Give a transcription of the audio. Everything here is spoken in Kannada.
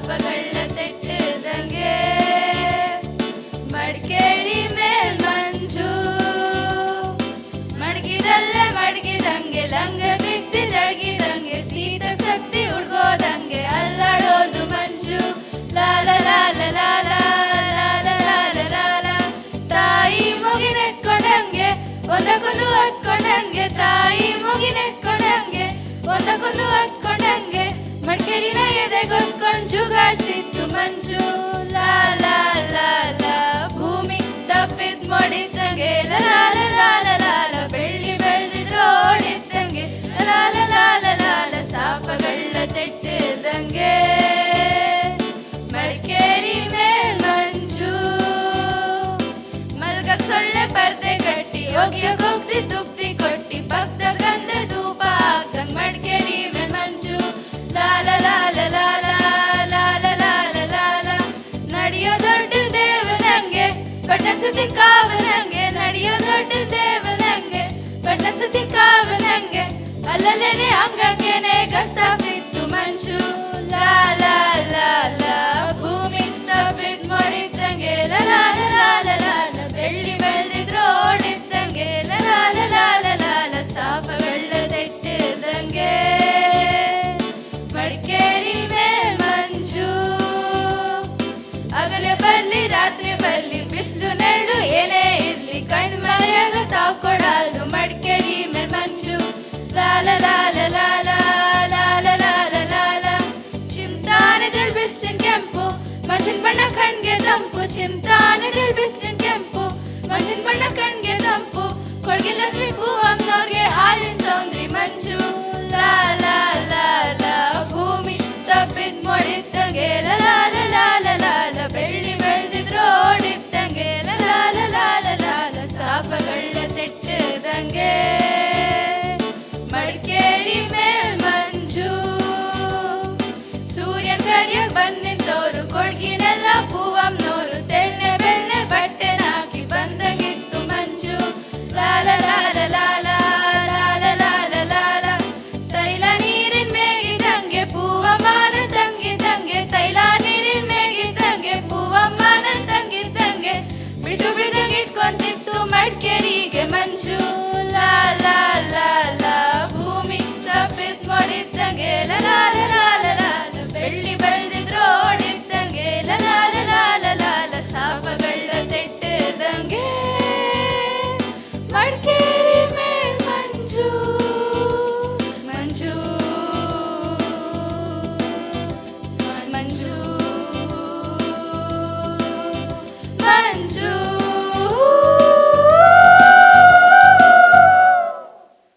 ಪಾಪಗಳನ್ನ ತೆಟ್ಟದಂಗೆ ಮಡಿಕೇರಿ ಮೇಲ್ ಮಂಜು ಮಡಗಿದಲ್ಲೇ ಮಡಗಿದಂಗೆ ಲಂಗ ಬಿದ್ದಿದಳಗಿದಂಗೆ ಸೀತ ಶಕ್ತಿ ಹುಡ್ಗೋದಂಗೆ ಅಲ್ಲಾಡೋದು ಮಂಜು ಲಾಲ ಲಾಲ ಲಾಲ ಲಾಲ ಲಾಲ ಲಾಲ ತಾಯಿ ಮುಗಿನೆಟ್ಕೊಂಡಂಗೆ ಒಂದಕ್ಕೊಂದು ಹತ್ಕೊಂಡಂಗೆ ತಾಯಿ ಮುಗಿನೆಟ್ಕೊಂಡಂಗೆ ಒಂದಕ್ಕೊಂದು ಹತ್ಕೊಂಡಂಗೆ ಮಡಿಕೇರಿನ ಎದೆ ಗೊತ್ತು ಜುಗಾಡ್ಸಿತ್ತು ಮಂಜು ಲಾ ಸುದ್ದಿ ಕಾವನಂಗೆ ನಡೆಯೋ ದೊಡ್ಡ ದೇವನಂಗೆ ಪಟ್ಟಣ ಸುದ್ದಿ ಕಾವನಂಗೆ ಅಲ್ಲಲ್ಲೇನೆ ಹಂಗಂಗೆನೆ ಗಸ್ತಾಗ್ತಿತ್ತು ಮಂಜು ಲಾ ಲಾ ಲಾ ಲಾ ಭೂಮಿ ತಪ್ಪಿದ್ ಮಾಡಿದ್ದಂಗೆ ಲಾಲ ಲಾಲ ಲಾಲ ಬೆಳ್ಳಿ ಬೆಳೆದಿದ್ರು ಓಡಿದ್ದಂಗೆ ಲಾಲ ಲಾಲ ಲಾಲ ಸಾಪಗಳ ತೆಟ್ಟಿದಂಗೆ ಮಡಿಕೇರಿ ಮೇಲ್ ಮಂಜು ಅಗಲೇ ಬರ್ಲಿ ರಾತ್ರಿ ಬರ್ಲಿ ಬಿಸಿಲು Imagine when I can get them po chimta na real business tempo. Imagine when I can get them po. Corgilas we